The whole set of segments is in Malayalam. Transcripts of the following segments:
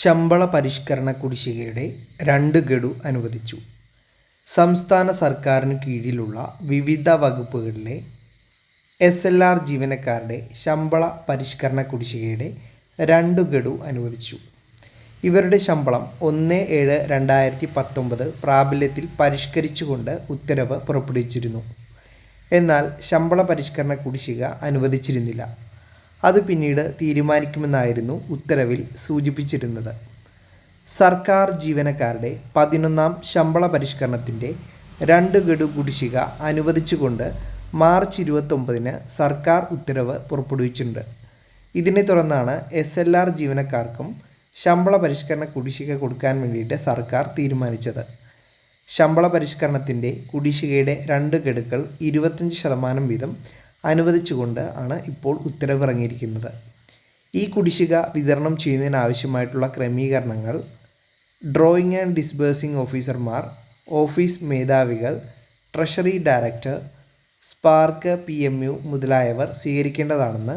ശമ്പള പരിഷ്കരണ കുടിശ്ശികയുടെ രണ്ട് ഗഡു അനുവദിച്ചു. സംസ്ഥാന സർക്കാരിന് കീഴിലുള്ള വിവിധ വകുപ്പുകളിലെ എസ് എൽ ആർ ജീവനക്കാരുടെ ശമ്പള പരിഷ്കരണ കുടിശ്ശികയുടെ രണ്ട് ഗഡു അനുവദിച്ചു. ഇവരുടെ ശമ്പളം ഒന്ന് ഏഴ് രണ്ടായിരത്തി പത്തൊമ്പത് പ്രാബല്യത്തിൽ പരിഷ്കരിച്ചുകൊണ്ട് ഉത്തരവ് പുറപ്പെടുവിച്ചിരുന്നു. എന്നാൽ ശമ്പള പരിഷ്കരണ കുടിശ്ശിക അനുവദിച്ചിരുന്നില്ല. അത് പിന്നീട് തീരുമാനിക്കുമെന്നായിരുന്നു ഉത്തരവിൽ സൂചിപ്പിച്ചിരുന്നത്. സർക്കാർ ജീവനക്കാരുടെ പതിനൊന്നാം ശമ്പള പരിഷ്കരണത്തിന്റെ രണ്ട് ഗഡു കുടിശ്ശിക അനുവദിച്ചുകൊണ്ട് മാർച്ച് ഇരുപത്തൊമ്പതിന് സർക്കാർ ഉത്തരവ് പുറപ്പെടുവിച്ചിട്ടുണ്ട്. ഇതിനെ തുടർന്നാണ് എസ് എൽ ആർ ജീവനക്കാർക്കും ശമ്പള പരിഷ്കരണ കുടിശ്ശിക കൊടുക്കാൻ വേണ്ടിയിട്ട് സർക്കാർ തീരുമാനിച്ചത്. ശമ്പള പരിഷ്കരണത്തിന്റെ കുടിശ്ശികയുടെ രണ്ട് ഗഡുക്കൾ ഇരുപത്തഞ്ച് ശതമാനം വീതം അനുവദിച്ചുകൊണ്ട് ആണ് ഇപ്പോൾ ഉത്തരവിറങ്ങിയിരിക്കുന്നത്. ഈ കുടിശ്ശിക വിതരണം ചെയ്യുന്നതിനാവശ്യമായിട്ടുള്ള ക്രമീകരണങ്ങൾ ഡ്രോയിങ് ആൻഡ് ഡിസ്ബേഴ്സിംഗ് ഓഫീസർമാർ ഓഫീസ് മേധാവികൾ treasury director SPARK P M U മുതലായവർ സ്വീകരിക്കേണ്ടതാണെന്ന്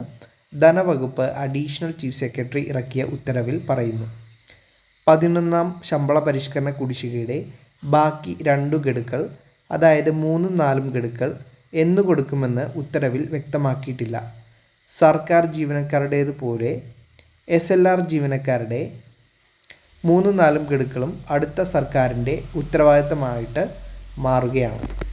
ധനവകുപ്പ് അഡീഷണൽ ചീഫ് സെക്രട്ടറി ഇറക്കിയ ഉത്തരവിൽ പറയുന്നു. പതിനൊന്നാം ശമ്പള പരിഷ്കരണ കുടിശ്ശികയുടെ ബാക്കി രണ്ടു ഗഡുക്കൾ അതായത് മൂന്നും നാലും ഗഡുക്കൾ എന്നു കൊടുക്കുമെന്ന് ഉത്തരവിൽ വ്യക്തമാക്കിയിട്ടില്ല. സർക്കാർ ജീവനക്കാരുടേതുപോലെ എസ് എൽ ആർ ജീവനക്കാരുടെ മൂന്നും നാലും ഗഡുക്കളും അടുത്ത സർക്കാരിന്റെ ഉത്തരവാദിത്തമായിട്ട് മാറുകയാണ്.